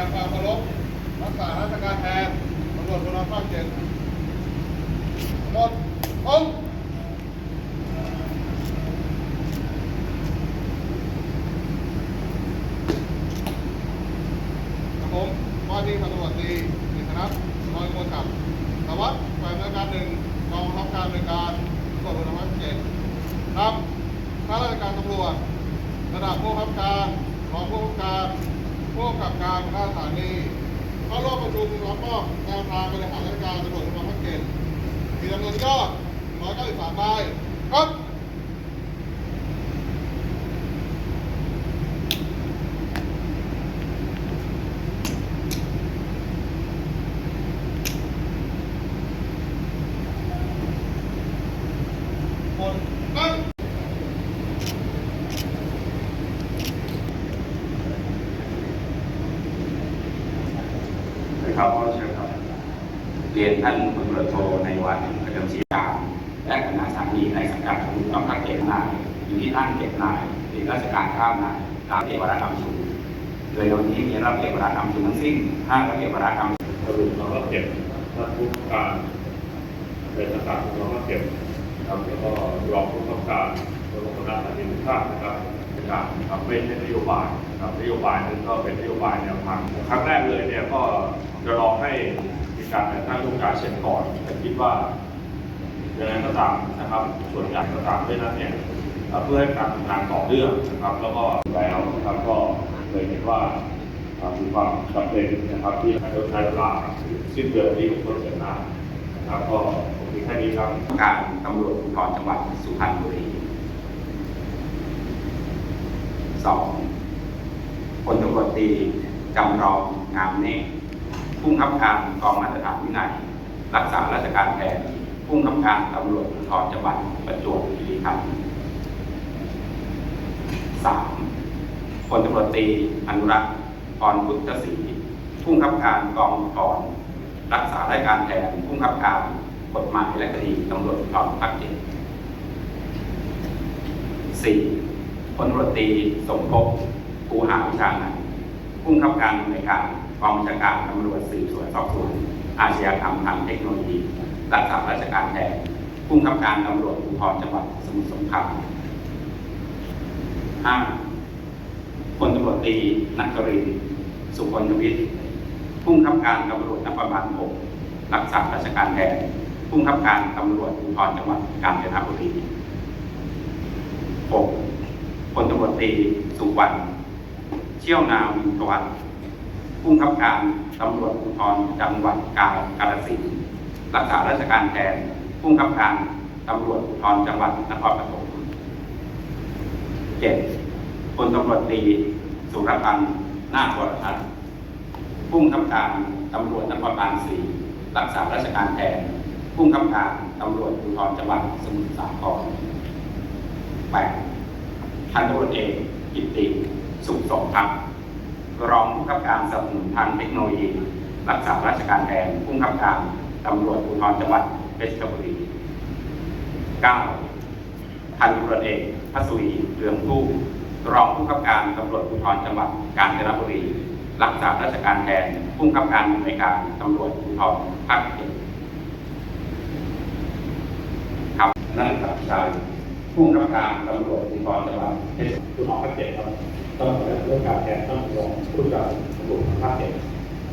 ราชการแทนตำรวจภูธรภาคเจ็ดหมดองค์ครับผมว่าที่พันตำรวจตรีกิษณัทรอยมวลกับสารวัสดิ์ฝ่ายบริการหนึ่งกองบับการบริการตำรวจภูธรภาคเจ็ดครับข้าราชการตำรวจ ระดับผู้บังคับการรองผู้บังคับการ ผู้กำกับการข้าสถานีเข้าร่วมประชุมรับมอบแนวทางบริหารราชการตำรวจภูธรภาคเจ็ดมีจำนวนยอด193รายครับ คนนั่ง นะครับขอเชิญครับ เรียนท่านพลตำรวจโทในวันประจำศรีการและคณะสามีในสังกัดของกองทัพเก็บนายอยู่ที่ท่านเก็บนายเป็นราชการข้ามนายตามเอกวรกรรมสูงโดยวันนี้มีรับเอกวรกรรมสูงทั้งสิ้น5รับเอกวรกรรมสรุปเราก็เก็บท่านผู้การเป็นทหารเราก็เก็บนะครับแล้วก็รองผู้กำกับการรองหัวหน้าสถานีทุกท่านนะครับในการทำเป็นนโยบายนะครับนโยบายนึงก็เป็นนโยบายแนวทางครั้งแรกเลยเนี่ยก็จะรอให้ การแต่งตั้งผู้การเสร็จก่อนแต่คิดว่าอยังไงก็ตามนะครับ ส่วนใหญ่ก็ตามด้วยนั้นเนี่ยเพื่อให้การทำงานต่อเนื่องนะครับ แล้วก็แล้วนะครับก็เลยเห็นว่ามีความจำเป็นนะครับที่เราใช้เวลาสิ้นเดือนนี้ของต้นเดือนหน้านะครับก็ผมมีแค่นี้ครับการตำรวจภูธรจังหวัดสุพรรณบุรีสองพลตำรวจตีจำลองงามเนตร ผู้บังคับการกองมาตรฐานวินัย รักษาราชการแทนผู้บังคับการตำรวจภูธรจังหวัดประจวบคีรีขันธ์สามพลตำรวจตรีอนุรักษ์พรพุทธศรีผู้บังคับการกองภูธรรักษาราชการแทนผู้บังคับการกฎหมายและคดีตำรวจภูธรภาคเจ็ดสี่พลตำรวจตรีสมภพภูหาวิชานัน ผู้บังคับการในการกองบัญชาการตำรวจสืบสวนสอบสวนอาชญากรรมทางเทคโนโลยีรักษาราชการแทนผู้บังคับการตำรวจภูธรจังหวัดสมุทรสงครามห้าพลตำรวจตรีนักรินทร์สุพลวิทย์ผู้บังคับการตำรวจนครบาลหกรักษาราชการแทนผู้บังคับการตำรวจภูธรจังหวัดกาญจนบุรีหกพลตำรวจตรีสุวรรณ เชี่ยวนาวินทวัฒน์ผู้บังคับการตำรวจภูธรจังหวัดกาฬกาฬสินธุ์รักษาราชการแทนผู้บังคับการตำรวจภูธรจังหวัดนครปฐมเจ็ดพลตำรวจตรีสุรพันธ์นาควรทัศน์ผู้บังคับการตำรวจนครบาลสี่รักษาราชการแทนผู้บังคับการตำรวจภูธรจังหวัดสมุทรสาครแปดพันตำรวจเอกกิตติ สุขสมพักดิ์รองผู้กำกับการสนับสนุนทางเทคโนโลยี รักษาราชการแทนผู้กำกับการตำรวจภูธรจังหวัดเพชรบุรีเก้าพันตำรวจเอกพัศวีเรืองผู้รองผู้กำกับการตำรวจภูธรจังหวัดกาญจนบุรี รักษาราชการแทนผู้กำกับการในวยการตำรวจภูธรภาคเจ็ดครับนั่นครับชาย ผู้กำกับการตำรวจภูธรจังหวัดเพชรคุณหมอภาคเจ็ดครับต้องเรื่องการแทนต้องรองผู้การตำรวจภาคเจ็ด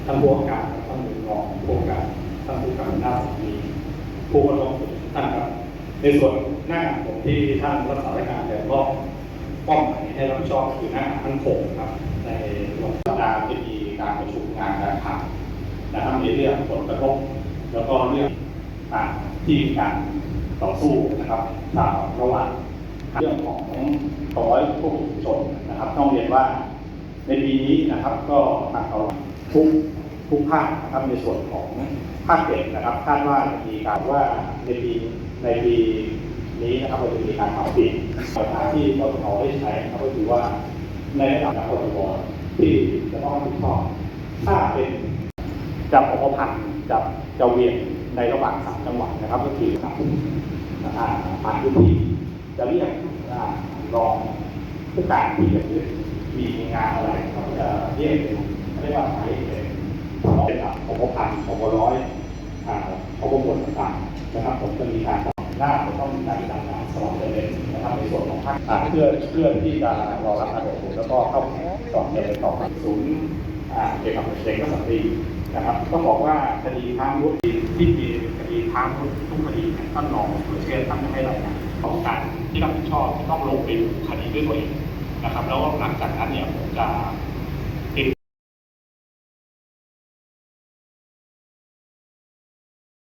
ท่านผู้ว่าการท่านรองผู้ว่าการท่านผู้การหน้าสามีผู้ว่าลงท่านครับ ในส่วนหน้างานผมที่ท่านรักษาราชการแทนก็ป้องหมายให้รับผิดชอบคือหน้างานทั้งคงครับ ในวันสัปดาห์ที่มีการประชุมงานการข่าวนะครับในเรื่องผลกระทบแล้วก็เรื่องต่างที่การ ต่อสู้นะครับทาระหว่างเรื่องของร้อยผู้ชนนะครับต้องเรียนว่าในปีนี้นะครับก็ทางเราทุกทุกภาคนะครับในส่วนของภาคเด็กนะครับคาดว่าจะมีการว่าในปีในปีนี้นะครับเราจะมีการปรับปลี่ยนปัญหาที่เราเอาได้ใช้นะครับก็คือว่าในระดับกทมที่จะต้องรับผิดชอบถ้าเป็นจะพอพันธ์จะจะเวียน ในระหว่างสามจังหวัดนะครับ ก็คือครับอ่าผ่านพื้นที่จะเรียกรองผู้การที่จะมีงานอะไรเขาจะเรียกเรียกว่าหมายเป็นรองเป็นอะของพบพันของร้อยอ่าของบวนต่างๆนะครับ ผมจะมีการหน้าผมต้องมีการดำน้ำสม่ำเสมอนะครับในส่วนของภาคอ่าเพื่อเพื่อที่จะรอรับการตรวจแล้วก็เข้าสอบเดินต่อไปศูนย์เกี่ยวกับเด็กและสตรี นะครับต้องบอกว่าคดีค้างรุ่นที่มีคดีค้างรุ่นทุกคดีท่านรองผู้เชี่ยวท่านให้รายงานของการที่รับผิดชอบที่ต้องลงไปดูคดีด้วยตัวเองนะครับ แล้วหลังจากนั้นเนี่ยผมจะ